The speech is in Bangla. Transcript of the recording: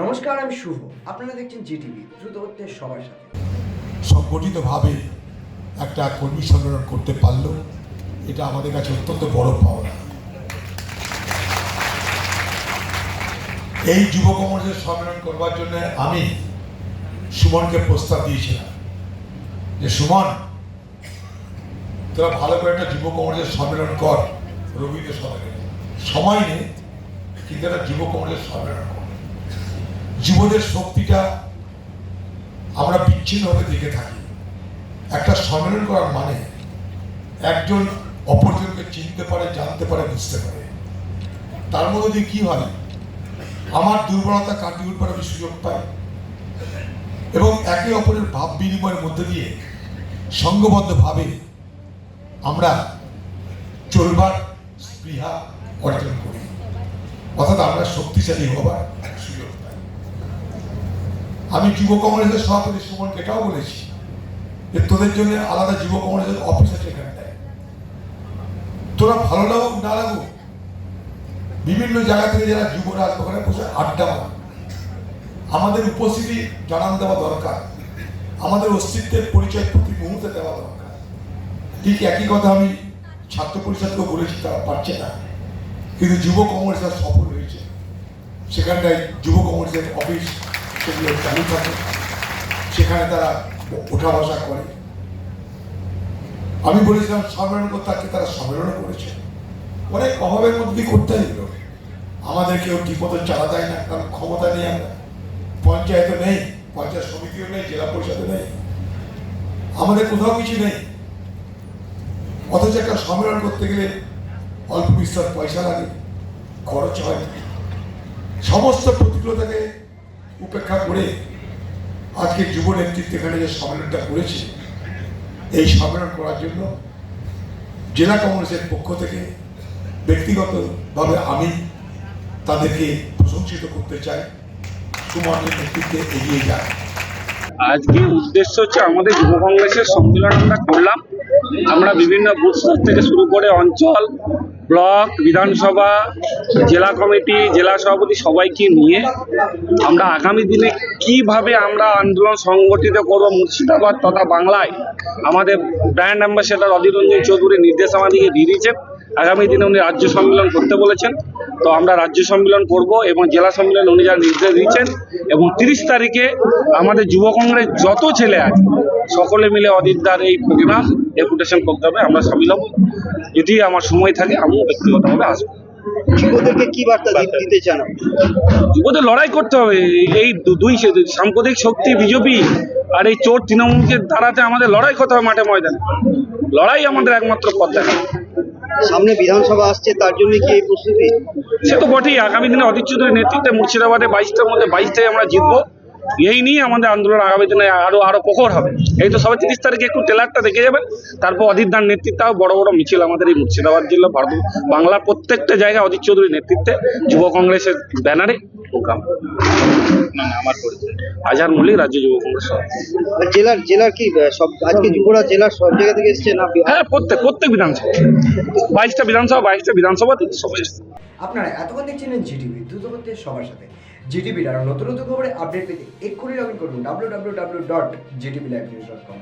নমস্কার, আমি শুভ। আপনারা দেখছেন জিটিভি, দ্রুত হচ্ছে সবার সাথে। সংগঠিতভাবে একটা কর্মী সম্মেলন করতে পারল, এটা আমাদের কাছে অত্যন্ত বড় পাওনা। এই যুব কংগ্রেসের সম্মেলন করবার জন্য আমি সুমনকে প্রস্তাব দিয়েছিলাম যে, সুমন, তোরা ভালো করে একটা যুব কংগ্রেসের সম্মেলন কর রবীন্দ্র সদনে সময় নেই, কিন্তু একটা যুব কংগ্রেসের সম্মেলন কর। যুবদের শক্তিটা আমরা বিচ্ছিন্নভাবে দেখে থাকি। একটা সম্মেলন করার মানে একজন অপরজনকে চিনতে পারে, জানতে পারে, বুঝতে পারে। তার মধ্যে দিয়ে কী হয়? আমার দুর্বলতা কাটিয়ে উঠবার আমি সুযোগ পাই এবং একে অপরের ভাব বিনিময়ের মধ্যে দিয়ে সঙ্গবদ্ধভাবে আমরা চলবার স্পৃহা অর্জন করি। অর্থাৎ আমরা শক্তিশালী হবার এক সুযোগ আমি যুব কংগ্রেসের সভাপতি সুমনকে এটাও বলেছি যে তোদের জন্য আলাদা যুব কংগ্রেসের অফিস আছে এখানটায় তোরা ভালো লাগুক, না লাগুক, বিভিন্ন জায়গা থেকে যারা যুবরা আসবে ওখানে বসে আড্ডা মার। আমাদের উপস্থিতি জানান দেওয়া দরকার। আমাদের অস্তিত্বের পরিচয় প্রতি মুহূর্তে দেওয়া দরকার। ঠিক একই কথা আমি ছাত্র পরিষদকেও বলেছি, তারা পারছে না। কিন্তু যুব কংগ্রেস সফল হয়েছে। সেখানটায় যুব কংগ্রেসের অফিস সেগুলো চালু থাকে। সেখানে তারা ওঠা বসা করে। আমি বলেছিলাম সম্মেলন করতে তারা সম্মেলনও করেছে। অনেক অভাবের মধ্যে করতে হলো আমাদের কেউ ঠিকমতো চালা দেয় না, কারণ ক্ষমতা নেই আমরা। পঞ্চায়েতও নেই, পঞ্চায়েত সমিতিও নেই, জেলা পরিষদও নেই। আমাদের কোথাও কিছু নেই। অথচ একটা সম্মেলন করতে গেলে অল্প বিস্তর পয়সা লাগে, খরচ হয় সমস্ত প্রতিকূলতাকে উপেক্ষা করে আজকে যুব নেতৃত্ব এখানে যে সম্মেলনটা করেছে, এই সম্মেলন করার জন্য জেলা কংগ্রেসের পক্ষ থেকে ব্যক্তিগতভাবে আমি তাদেরকে প্রশংসিত করতে চাই। সুমনের নেতৃত্বে এগিয়ে যায় আজকে উদ্দেশ্য হচ্ছে আমাদের যুব কংগ্রেসের সম্মেলন করলাম। আমরা বিভিন্ন বুথ থেকে শুরু করে অঞ্চল, ব্লক, বিধানসভা, জেলা কমিটি, জেলা সভাপতি সবাইকে নিয়ে আমরা আগামী দিনে কীভাবে আমরা আন্দোলন সংগঠিত করব মুর্শিদাবাদ তথা বাংলায়, আমাদের ব্র্যান্ড অ্যাম্বাসেডার অধীর রঞ্জন চৌধুরী নির্দেশ আমাদেরকে দিয়ে দিয়েছেন। আগামী দিনে উনি রাজ্য সম্মেলন করতে বলেছেন। তো আমরা রাজ্য সম্মেলন করব এবং জেলা সম্মেলন উনি যা নির্দেশ দিয়েছেন এবং তিরিশ তারিখে আমাদের যুব কংগ্রেস যত ছেলে আছে সকলে মিলে অদিতদার এই প্রোগ্রাম ডেপুটেশন করতে হবে আমরা সামিল হব। যদি আমার সময় থাকে আমিও ব্যক্তিগতভাবে আসব। যুবদেরকে কি বার্তা দিতে চান যুবদের লড়াই করতে হবে এই দুই সে- সাম্প্রদায়িক শক্তি বিজেপি আর এই চোর তৃণমূলকে দাঁড়াতে আমাদের লড়াই করতে হবে মাঠে ময়দানে। লড়াই আমাদের একমাত্র পথ দেখা সামনে বিধানসভা আসছে তার জন্য কি এই প্রস্তুতি? সে তো বটেই আগামী দিনে অধীর চৌধুরীর নেতৃত্বে মুর্শিদাবাদে বাইশটার মধ্যে বাইশটাই আমরা জিতবো। এই নিয়ে আমাদের আন্দোলন আগামী দিনে আরও আরও প্রখর হবে। এই তো সবাই তিরিশ তারিখে একটু টেলারটা দেখে যাবেন। তারপর অধীর দান নেতৃত্বে আরও বড় বড় মিছিল আমাদের এই মুর্শিদাবাদ জেলা ভারত বাংলার প্রত্যেকটা জায়গায় অধীর চৌধুরীর নেতৃত্বে যুব কংগ্রেসের ব্যানারে প্রোগ্রাম। না না আমার পরিচয়। আজহার মল্লিক রাজ্য যুব কংগ্রেস জেলার জেলার কি সব আজকে যুবরা জেলার সব জায়গা থেকে এসছে না হ্যাঁ প্রত্যেক প্রত্যেক বিধানসভা। বাইশটা বিধানসভা বাইশটা বিধানসভা থেকে সবাই এসেছে। আপনারা এতক্ষণ দেখছিলেন জিটিভি দ্রুত করতে সবার সাথে। জিটিভির আরও নতুন নতুন খবরে আপডেট পেতে এক্ষুনি লগ ইন করুন W W W dot Zee TV live news dot com